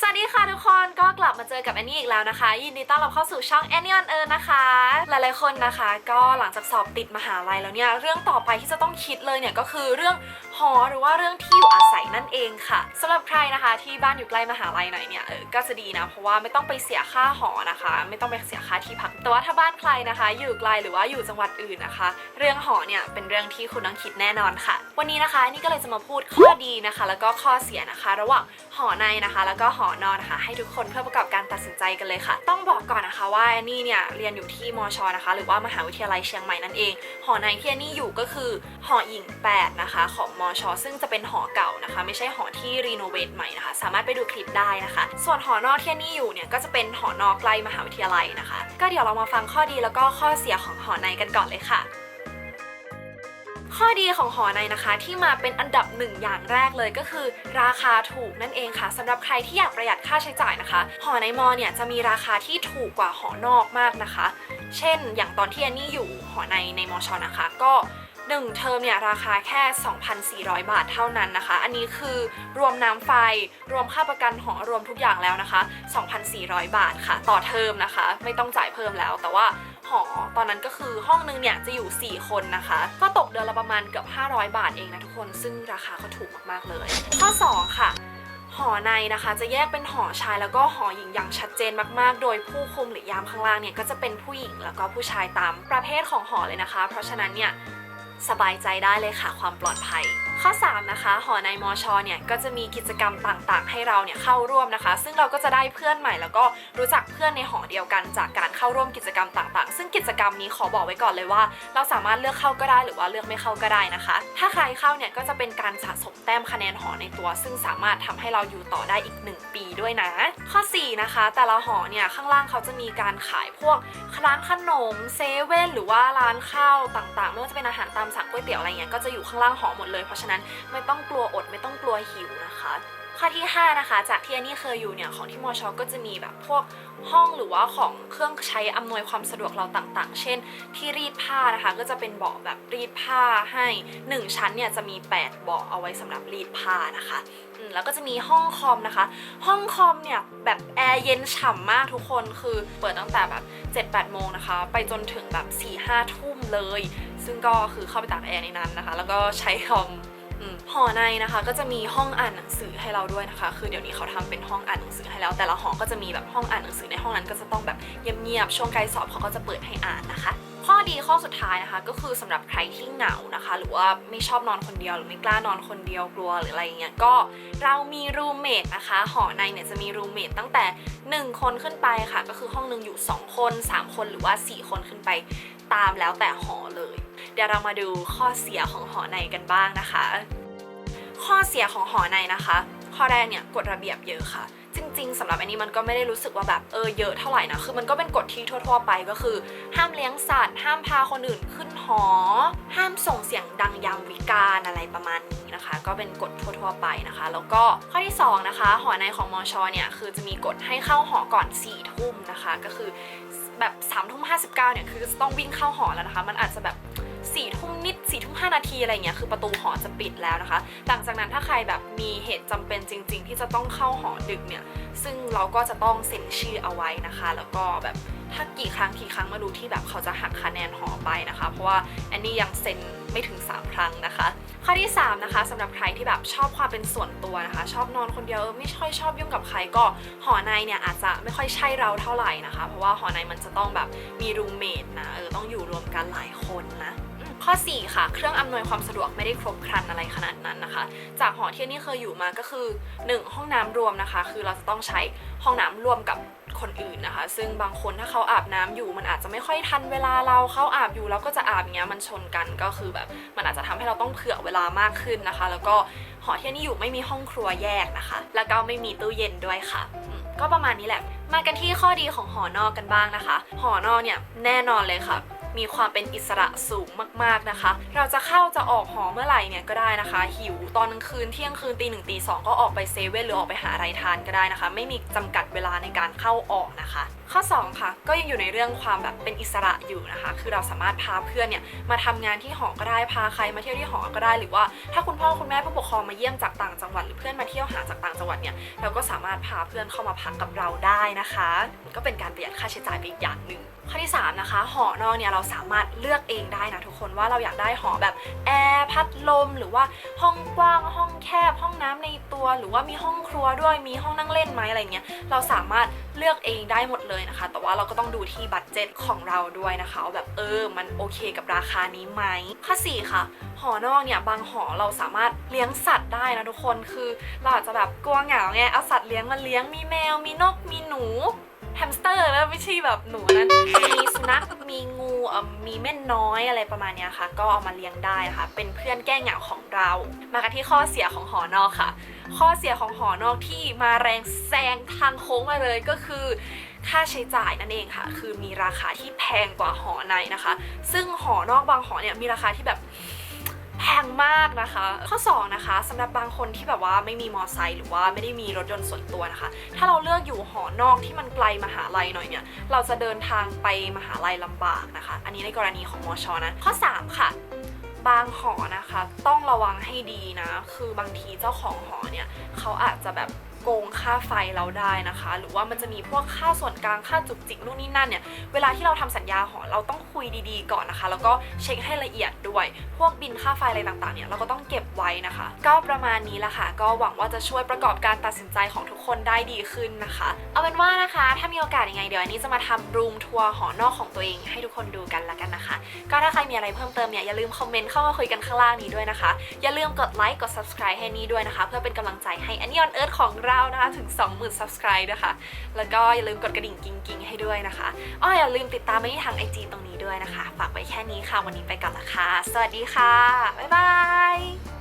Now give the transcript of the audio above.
สวัสดีค่ะทุกคนก็กลับมาเจอกับแอนนี่อีกแล้วนะคะ ยินดีต้อนรับเข้าสู่ช่อง Annie on Earth นะคะ หลายๆคนนะคะ ก็หลังจากสอบติดมหาลัยแล้วเนี่ยเรื่องต่อไปที่จะต้องคิดเลยเนี่ยก็คือเรื่องหอหรือว่าเรื่องที่อยู่อาศัยนั่นเองค่ะสำหรับใครนะคะที่บ้านอยู่ใกล้มหาลัยหน่อยเนี่ยเออก็จะดีนะเพราะว่าไม่ต้องไปเสียค่าหอนะคะ ไม่ต้องไปเสียค่าที่พักแต่ว่าถ้าบ้านใครนะคะ อยู่ไกลหรือว่าอยู่จังหวัดอื่นนะคะ เรื่องหอเนี่ยเป็นเรื่องที่คุณต้องคิดแน่นอนค่ะ วันนี้นะคะนี่ก็เลยจะมาพูดข้อดีนะคะ แล้วก็ข้อเสียนะคะ ระหว่างหอในนะคะแล้วก็หอนอนนะคะ ให้ทุกคนเพื่อประกอบการตัดสินใจกันเลยค่ะ ต้องบอกก่อนนะคะว่าแอนนี่เนี่ยเรียนอยู่ที่มชนะคะ หรือว่ามหาวิทยาลัยเชียงใหม่นั่นเอง หอในที่แอนนี่อยู่ก็คือหอหญิง 8 นะคะ ของมช ซึ่งจะเป็นหอเก่านะคะ ไม่ใช่หอที่รีโนเวทใหม่นะคะ สามารถไปดูคลิปได้นะคะ ส่วนหอนอกที่แอนนี่อยู่เนี่ยก็จะเป็นหอนอกใกล้มหาวิทยาลัยนะคะ ก็เดี๋ยวเรามาฟังข้อดีแล้วก็ข้อเสียของหอในกันก่อนเลยค่ะ ข้อดีของหอในนะคะ ที่มาเป็นอันดับหนึ่งอย่างแรกเลยก็คือ ราคาถูกนั่นเองค่ะสำหรับใครที่อยากประหยัดค่าใช้จ่ายนะคะ หอในมอเนี่ยจะมีราคาที่ถูกกว่าหอนอกมากนะคะ เช่น อย่างตอนที่แอนนี่อยู่หอในในมอชอนะคะ ก็ 1 เทอมเนี่ยราคาแค่ 2,400 บาทเท่านั้นนะคะ อันนี้คือรวมน้ำไฟ รวมค่าประกันหอรวมทุกอย่างแล้วนะคะ 2,400 บาทค่ะ ต่อเทอมนะคะ ไม่ต้องจ่ายเพิ่มแล้ว แต่ว่าหอตอนนั้นก็คือห้องนึงเนี่ยจะอยู่ 4 คนนะคะ ก็ตกเดือนละประมาณเกือบ 500 บาทเองนะทุกคน ซึ่งราคาก็ถูกมากๆเลย ข้อ 2 ค่ะหอในนะคะจะแยกเป็นหอชายแล้วก็หอหญิงอย่างชัดเจนมากๆ โดยผู้คุมหรือยามข้างล่างเนี่ยก็จะเป็นผู้หญิงแล้วก็ผู้ชายตามประเภทของหอเลยนะคะ เพราะฉะนั้นเนี่ย สบายใจได้เลยค่ะความปลอดภัย ข้อ 3 นะคะ หอในมอชอเนี่ยก็จะมีกิจกรรมต่างๆ ให้เราเนี่ยเข้าร่วมนะคะ ซึ่งเราก็จะได้เพื่อนใหม่ แล้วก็รู้จักเพื่อนในหอเดียวกันจากการเข้าร่วมกิจกรรมต่างๆ ซึ่งกิจกรรมนี้ขอบอกไว้ก่อนเลยว่า เราสามารถเลือกเข้าก็ได้หรือว่าเลือกไม่เข้าก็ได้นะคะ ถ้าใครเข้าเนี่ยก็จะเป็นการสะสมแต้มคะแนนหอในตัว ซึ่งสามารถทำให้เราอยู่ต่อได้อีก 1 ปีด้วยนะ ข้อ 4 นะคะ แต่ละหอเนี่ยข้างล่างเขาจะมีการขายพวกร้านขนมเซเว่นหรือว่าร้านข้าวต่างๆไม่ว่าจะเป็นอาหารตามสั่งก๋วยเตี๋ยวอะไรเงี้ยก็จะอยู่ข้างล่างหอหมดเลยเพราะฉะนั้นไม่ต้องกลัวอดไม่ต้องกลัวหิวนะคะข้อที่ 5 นะคะ จากที่อันนี่เคยอยู่เนี่ยของที่มอชอก็จะมีแบบพวกห้องหรือว่าของเครื่องใช้อำนวยความสะดวกเราต่างๆ เช่น ที่รีดผ้านะคะ ก็จะเป็นเบาะแบบรีดผ้าให้ 1 ชั้นเนี่ยจะมี 8 เบาะเอาไว้สำหรับรีดผ้านะคะอืมแล้วก็จะมีห้องคอมนะคะ ห้องคอมเนี่ยแบบแอร์เย็นฉ่ำมากทุกคนคือเปิดตั้งแต่แบบ 7-8 โมงนะคะ ไปจนถึงแบบ4-5ทุ่มเลย ซึ่งก็คือเข้าไปตากแอร์ในนั้นนะคะ แล้วก็ใช้คอม หอในนะคะก็จะมีห้องอ่านหนังสือให้เราด้วยนะคะ คือเดี๋ยวนี้เขาทำเป็นห้องอ่านหนังสือให้แล้ว แต่ละหอก็จะมีแบบห้องอ่านหนังสือในห้องนั้นก็จะต้องแบบเงียบๆช่วงใกล้สอบเขาก็จะเปิดให้อ่านนะคะ ข้อดีข้อสุดท้ายนะคะก็คือสำหรับใครที่เหงานะคะ หรือว่าไม่ชอบนอนคนเดียวหรือไม่กล้านอนคนเดียวกลัวหรืออะไรอย่างเงี้ยก็เรามีรูมเมทนะคะหอในเนี่ยจะมีรูมเมทตั้งแต่ 1 คนขึ้นไปค่ะ ก็คือห้องหนึ่งอยู่ 2 คน 3 คนหรือว่า 4 คนขึ้นไปตามแล้วแต่หอเลย เดี๋ยวเรามาดูข้อเสียของหอในกันบ้างนะคะ ข้อเสียของหอในนะคะ ข้อแรกเนี่ยกฎระเบียบเยอะค่ะ จริง ๆสำหรับอันนี้มันก็ไม่ได้รู้สึกว่าแบบเออเยอะเท่าไหร่นะคือมันก็เป็นกฎที่ทั่ว ๆ ไปก็คือ ห้ามเลี้ยงสัตว์ ห้ามพาคนอื่นขึ้นหอ ห้ามส่งเสียงดังยามวิกาลอะไรประมาณนี้นะคะ ก็เป็นกฎทั่ว ๆ ไปนะคะ แล้วก็ข้อที่สองนะคะ หอในของมอชอเนี่ยคือจะมีกฎให้เข้าหอก่อน4ี่ทุ่มนะคะ ก็คือแบบ3ามทุ่มห้เนี่ยคือจะต้องวิ่งเข้าหอแล้วนะคะ มันอาจจะแบบ สี่ทุ่มนิดสี่ทุ่มห้านาทีอะไรเงี้ยคือประตูหอจะปิดแล้วนะคะ หลังจากนั้นถ้าใครแบบมีเหตุจำเป็นจริง ๆ ที่จะต้องเข้าหอดึกเนี่ย ซึ่งเราก็จะต้องเซ็นชื่อเอาไว้นะคะ แล้วก็แบบถ้ากี่ครั้งกี่ครั้งมาดูที่แบบเขาจะหักคะแนนหอไปนะคะ เพราะว่าแอนนี่ยังเซ็นไม่ถึง 3 ครั้งนะคะ ข้อที่ 3 นะคะสำหรับใครที่แบบชอบความเป็นส่วนตัวนะคะ ชอบนอนคนเดียวไม่ค่อยชอบยุ่งกับใครก็หอในเนี่ยอาจจะไม่ค่อยใช่เราเท่าไหร่นะคะ เพราะว่าหอในมันจะต้องแบบมีรูมเมทนะเออต้องอยู่รวมกันหลายคนนะ ข้อ 4 ค่ะ เครื่องอำนวยความสะดวกไม่ได้ครบครันอะไรขนาดนั้นนะคะ จากหอที่นี่เคยอยู่มาก็คือ 1 ห้องน้ำรวมนะคะ คือเราจะต้องใช้ห้องน้ำรวมกับคนอื่นนะคะ ซึ่งบางคนถ้าเขาอาบน้ำอยู่ มันอาจจะไม่ค่อยทันเวลาเราเขาอาบอยู่เราก็จะอาบเงี้ยมันชนกันก็คือแบบ มันอาจจะทำให้เราต้องเผื่อเวลามากขึ้นนะคะ แล้วก็หอที่นี่อยู่ไม่มีห้องครัวแยกนะคะ แล้วก็ไม่มีตู้เย็นด้วยค่ะก็ประมาณนี้แหละ มากันที่ข้อดีของหอนอกกันบ้างนะคะ หอนอกเนี่ยแน่นอนเลยค่ะ มีความเป็นอิสระสูงมากๆนะคะ เราจะเข้าจะออกหอเมื่อไหร่เนี่ยก็ได้นะคะ หิวตอนกลางคืนเที่ยงคืนตีหนึ่งตีสองก็ออกไปเซเว่นหรือออกไปหาอะไรทานก็ได้นะคะ ไม่มีจำกัดเวลาในการเข้าออกนะคะข้อ 2 ค่ะ ก็ยังอยู่ในเรื่องความแบบเป็นอิสระอยู่นะคะ คือเราสามารถพาเพื่อนเนี่ยมาทำงานที่หอก็ได้พาใครมาเที่ยวที่หอก็ได้ หรือว่าถ้าคุณพ่อคุณแม่ผู้ปกครองมาเยี่ยมจากต่างจังหวัดหรือเพื่อนมาเที่ยวหาจากต่างจังหวัดเนี่ยเราก็สามารถพาเพื่อนเข้ามาพักกับเราได้นะคะ ก็เป็นการประหยัดค่าใช้จ่ายไปอีกอย่างหนึ่งข้อที่สามนะคะ หอนอกเนี่ยเราสามารถเลือกเองได้นะทุกคนว่าเราอยากได้หอแบบแอร์พัดลม หรือว่าห้องกว้างห้องแคบ ห้องน้ำในตัว หรือว่ามีห้องครัวด้วยมีห้องนั่งเล่นไหมอะไรเงี้ยเราสามารถเลือกเองได้หมดเลยนะคะ แต่ว่าเราก็ต้องดูที่บัตเจ็ตของเราด้วยนะคะว่าแบบเออ มันโอเคกับราคานี้ไหมข้อสี่ค่ะ หอนอกเนี่ยบางหอเราสามารถเลี้ยงสัตว์ได้นะทุกคนคือเราอาจจะแบบกลัวเหงาไงเอาสัตว์เลี้ยงมาเลี้ยงมีแมวมีนกมีหนูแฮมสเตอร์แล้วไม่ใช่แบบหนูนั้นมีสุนัขมีงูมีเม่นน้อยอะไรประมาณนี้ค่ะ ก็เอามาเลี้ยงได้ค่ะ เป็นเพื่อนแก้เหงาของเรา มากันที่ข้อเสียของหอนอกค่ะ ข้อเสียของหอนอกที่มาแรงแซงทางโค้งมาเลยก็คือ ค่าใช้จ่ายนั่นเองค่ะ คือมีราคาที่แพงกว่าหอในนะคะ ซึ่งหอนอกบางหอเนี่ยมีราคาที่แบบแพงมากนะคะ ข้อ 2 นะคะสำหรับบางคนที่แบบว่าไม่มีมอไซค์หรือว่าไม่ได้มีรถยนต์ส่วนตัวนะคะ ถ้าเราเลือกอยู่หอนอกที่มันไกลมหาลัยหน่อยเนี่ย เราจะเดินทางไปมหาลัยลำบากนะคะ อันนี้ในกรณีของมอชอนะ ข้อ 3 ค่ะ บางหอนะคะ ต้องระวังให้ดีนะ คือบางทีเจ้าของหอเนี่ยเขาอาจจะแบบ โกงค่าไฟเราได้นะคะ หรือว่ามันจะมีพวกค่าส่วนกลางค่าจุกจิกนู่นนี่นั่นเนี่ยเวลาที่เราทำสัญญาหอเราต้องคุยดีๆก่อนนะคะ แล้วก็เช็คให้ละเอียดด้วย พวกบินค่าไฟอะไรต่างๆเนี่ยเราก็ต้องเก็บไว้นะคะ ก็ประมาณนี้ละค่ะ ก็หวังว่าจะช่วยประกอบการตัดสินใจของทุกคนได้ดีขึ้นนะคะ เอาเป็นว่านะคะ ถ้ามีโอกาสยังไงเดี๋ยวอันนี้จะมาทำรูมทัวร์หอนอกของตัวเองให้ทุกคนดูกันละกันนะคะ ก็ถ้าใครมีอะไรเพิ่มเติมเนี่ยอย่าลืมคอมเมนต์เข้ามาคุยกันข้างล่างนี้ด้วยนะคะ อย่าลืมกดไลค์กด subscribe ให้นี่ด้วยนะคะ เพื่อเป็นกำลังใจให้อันนี้ออนเอิร์ธของเรานะคะถึง 20,000 subscribe นะคะแล้วก็อย่าลืมกดกระดิ่งกิ้งๆ ให้ด้วยนะคะอ้ออย่าลืมติดตามไปที่ทาง IG ตรงนี้ด้วยนะคะ ฝากไว้แค่นี้ค่ะ วันนี้ไปก่อนละค่ะ สวัสดีค่ะ บ๊ายบาย